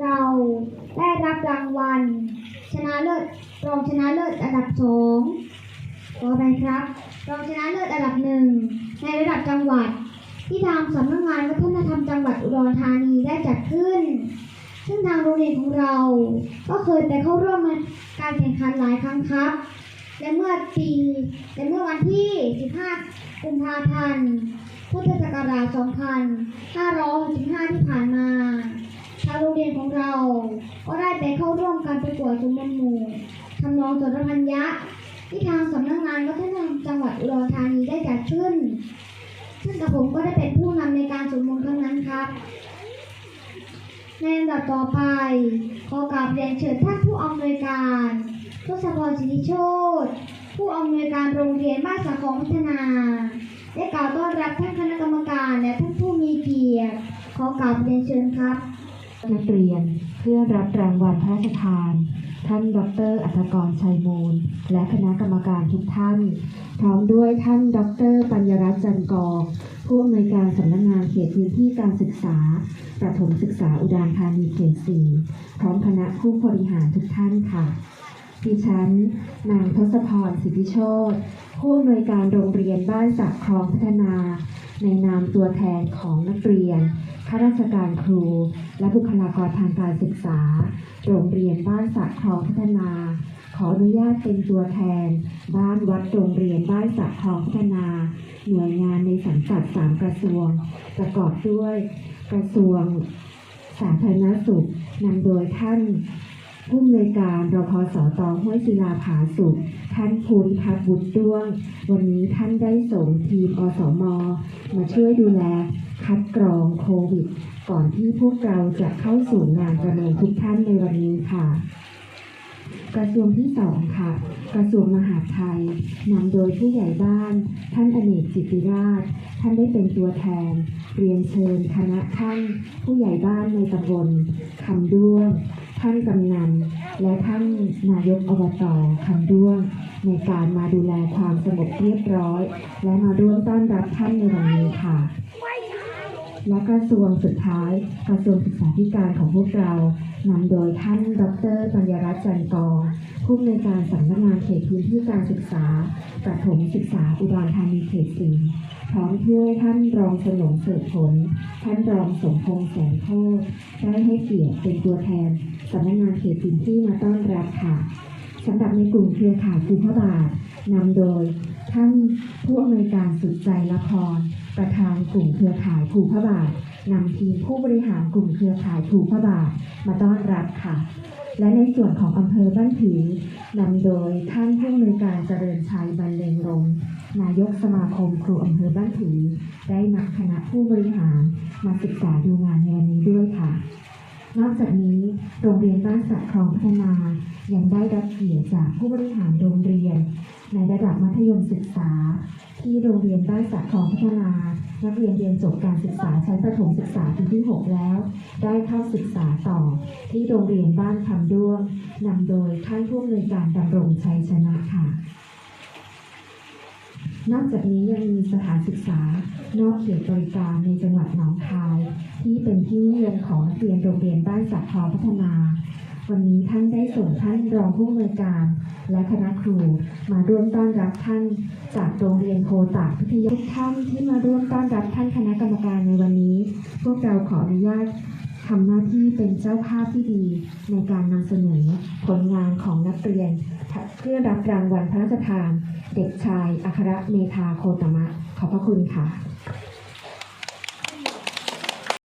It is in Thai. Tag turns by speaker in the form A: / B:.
A: เราได้รับรางวัล ชนะเลิศรองชนะเลิศอันดับสองขอไปครับ รองชนะเลิศอันดับหนึ่งในระดับจังหวัด ที่ทางสำนักงานวัฒนธรรมจังหวัดอุดรธานีได้จัดขึ้น ซึ่งทางโรงเรียนของเรา ก็เคยไปเข้าร่วมการแข่งขันหลายครั้งครับ และเมื่อปีและเมื่อวันที่ 15 กุมภาพันธ์พุทธศักราช 2565 ที่ผ่านมา ทางโรงเรียนของเรา ก็ได้ไปเข้าร่วมการประกวดสุนทรหมู่ทำนองสนพัญญะที่ทางสำนักงานวัฒนธรรมจังหวัดอุดรธานีได้จัดขึ้น ซึ่งกระผมก็ได้เป็นผู้นำในการสวดมนต์ครั้งนั้นครับ ในลำดับต่อไป ขอกราบเรียนเชิญท่านผู้อำนวยการทศพรสิทธิโชตผู้อำนวยการโรงเรียนบ้านสาของพัฒนาได้กล่าวต้อนรับท่านคณะกรรมการและท่านผู้มีเกียรติขอกราบเรียนเชิญครับ
B: นักเรียนเพื่อรับรางวัลพระราชทาน ท่านดรอัธกรชัยมูล และคณะกรรมการทุกท่าน พร้อมด้วยท่านดรปัญญรัตน์จันกองผู้อำนวยการสำนักงานเขตพื้นที่การศึกษา ประถมศึกษาอุดรธานีเขตสี่พร้อมคณะผู้บริหารทุกท่านค่ะดิฉัน นางทศพรสิทธิโชตผู้อำนวยการโรงเรียนบ้านสักคลองพัฒนา ในนามตัวแทนของนักเรียน ข้าราชการครู และบุคลากรทางการศึกษา โรงเรียนบ้านสักคลองพัฒนา ขออนุญาตเป็นตัวแทน บ้านวัดโรงเรียนบ้านสักคลองพัฒนา หน่วยงานในสังกัดสามกระทรวง ประกอบด้วยกระทรวงสาธารณสุขนำโดยท่าน ผู้อำนวยการรพสตห้วยศิลาผาสุขท่านภูริพัฒน์บุตรด้วง วันนี้ท่านได้ส่งทีมอสม มาช่วยดูแลคัดกรองโควิด ก่อนที่พวกเราจะเข้าสู่งานประเมินทุกท่านในวันนี้ค่ะ กระทรวงที่สองค่ะ กระทรวงมหาดไทยนำโดยผู้ใหญ่บ้าน ท่านอเนกจิตติราช ท่านได้เป็นตัวแทน เรียนเชิญคณะท่าน ผู้ใหญ่บ้านในตำบลคำด้วง ท่านกำนันและท่านนายกอบตคำด้วง ในการมาดูแลความสงบเรียบร้อย และมาร่วมต้อนรับท่านในวันนี้ค่ะ และกระทรวงสุดท้ายกระทรวงศึกษาธิการของพวกเรานำโดยท่านดรปัญญรัตน์จันกองผู้อำนวยการสำนักงานเขตพื้นที่การศึกษาประถมศึกษาอุดรธานีเขตสี่ พร้อมด้วยท่านรองสนมเสริฐผล ท่านรองสมพงษ์แสนโคตได้ให้เกียรติเป็นตัวแทนสำนักงานเขตพื้นที่มาต้อนรับค่ะสำหรับในกลุ่มเครือข่ายภูพระบาทนำโดย ท่านผู้อำนวยการสุดใจละคร ประธานกลุ่มเครือข่ายภูพระบาทนำทีมผู้บริหารกลุ่มเครือข่ายภูพระบาทมาต้อนรับค่ะ และในส่วนของอำเภอบ้านผือนำโดยท่านผู้อำนวยการเจริญชัยบรรเลงรงนายกสมาคมครูอำเภอบ้านผือ ได้นำคณะผู้บริหารมาศึกษาดูงานในวันนี้ด้วยค่ะ นอกจากนี้โรงเรียนบ้านสักคลองพัฒนายังได้รับเกียรติจากผู้บริหารโรงเรียน ในระดับมัธยมศึกษา ที่โรงเรียนบ้านสักคลองพัฒนา นักเรียนเรียนจบการศึกษาชั้นประถมศึกษาปีที่ 6 แล้ว ได้เข้าศึกษาต่อ ที่โรงเรียนบ้านคำด้วงนำโดยท่านผู้อำนวยการดำรงชัยชนะค่ะนอกจากนี้ยังมีสถานศึกษานอกเขตบริการในจังหวัดน ที่เป็นที่นิยมของนักเรียนโรงเรียนบ้านสักคลองพัฒนา วันนี้ท่านได้ส่งท่านรองผู้อำนวยการ และคณะครูมาร่วมต้อนรับท่านจากโรงเรียนโพตากพิทยาทุกท่านที่มาร่วมต้อนรับท่านคณะกรรมการในวันนี้ พวกเราขออนุญาตทำหน้าที่เป็นเจ้าภาพที่ดีในการนำเสนอผลงานของนักเรียน เพื่อรับรางวัลพระราชทาน เด็กชายอัครเมธาโคตมะ ขอบพระคุณค่ะ